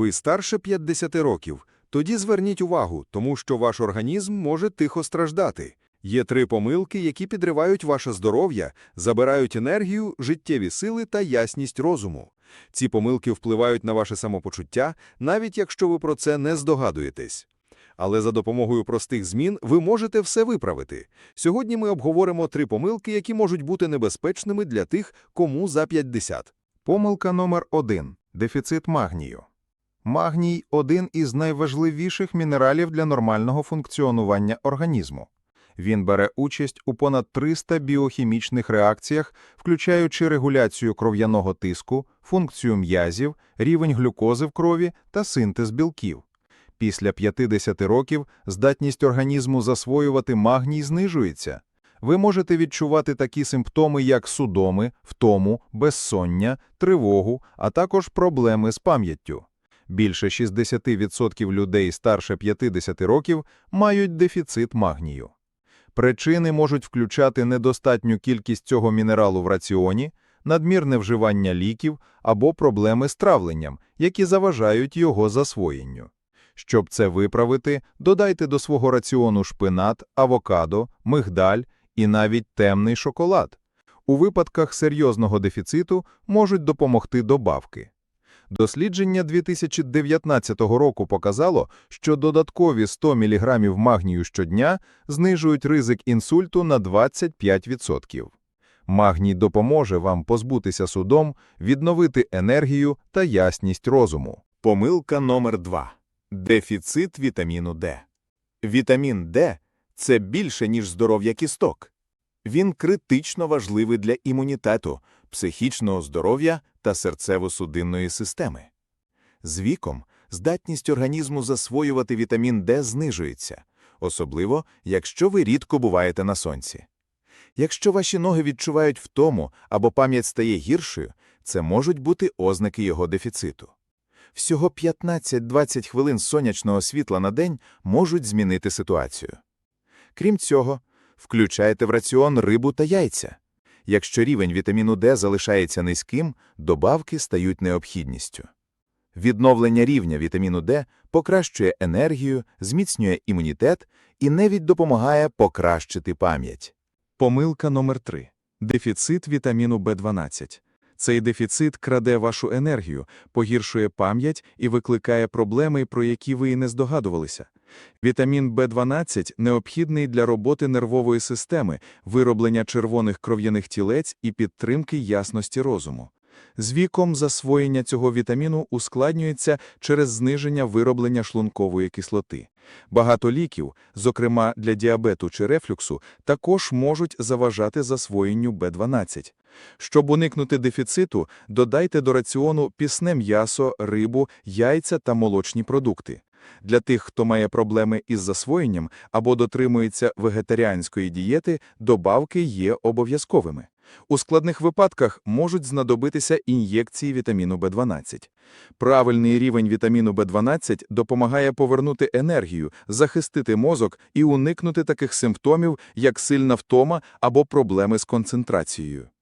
Ви старше 50 років. Тоді зверніть увагу, тому що ваш організм може тихо страждати. Є три помилки, які підривають ваше здоров'я, забирають енергію, життєві сили та ясність розуму. Ці помилки впливають на ваше самопочуття, навіть якщо ви про це не здогадуєтесь. Але за допомогою простих змін ви можете все виправити. Сьогодні ми обговоримо три помилки, які можуть бути небезпечними для тих, кому за 50. Помилка номер 1 дефіцит магнію. Магній один із найважливіших мінералів для нормального функціонування організму. Він бере участь у понад 300 біохімічних реакціях, включаючи регуляцію кров'яного тиску, функцію м'язів, рівень глюкози в крові та синтез білків. Після 50 років здатність організму засвоювати магній знижується. Ви можете відчувати такі симптоми, як судоми, втому, безсоння, тривогу, а також проблеми з пам'яттю. Більше 60% людей старше 50 років мають дефіцит магнію. Причини можуть включати недостатню кількість цього мінералу в раціоні, надмірне вживання ліків або проблеми з травленням, які заважають його засвоєнню. Щоб це виправити, додайте до свого раціону шпинат, авокадо, мигдаль і навіть темний шоколад. У випадках серйозного дефіциту можуть допомогти добавки. Дослідження 2019 року показало, що додаткові 100 мг магнію щодня знижують ризик інсульту на 25%. Магній допоможе вам позбутися судом, відновити енергію та ясність розуму. Помилка номер 2. Дефіцит вітаміну Д. Вітамін Д – це більше, ніж здоров'я кісток. Він критично важливий для імунітету, психічного здоров'я та серцево-судинної системи. З віком здатність організму засвоювати вітамін Д знижується, особливо, якщо ви рідко буваєте на сонці. Якщо ваші ноги відчувають втому або пам'ять стає гіршою, це можуть бути ознаки його дефіциту. Всього 15-20 хвилин сонячного світла на день можуть змінити ситуацію. Крім цього, включайте в раціон рибу та яйця. Якщо рівень вітаміну Д залишається низьким, добавки стають необхідністю. Відновлення рівня вітаміну Д покращує енергію, зміцнює імунітет і навіть допомагає покращити пам'ять. Помилка номер 3. Дефіцит вітаміну В12. Цей дефіцит краде вашу енергію, погіршує пам'ять і викликає проблеми, про які ви і не здогадувалися. Вітамін В12 необхідний для роботи нервової системи, вироблення червоних кров'яних тілець і підтримки ясності розуму. З віком засвоєння цього вітаміну ускладнюється через зниження вироблення шлункової кислоти. Багато ліків, зокрема для діабету чи рефлюксу, також можуть заважати засвоєнню В12. Щоб уникнути дефіциту, додайте до раціону пісне м'ясо, рибу, яйця та молочні продукти. Для тих, хто має проблеми із засвоєнням або дотримується вегетаріанської дієти, добавки є обов'язковими. У складних випадках можуть знадобитися ін'єкції вітаміну В12. Правильний рівень вітаміну В12 допомагає повернути енергію, захистити мозок і уникнути таких симптомів, як сильна втома або проблеми з концентрацією.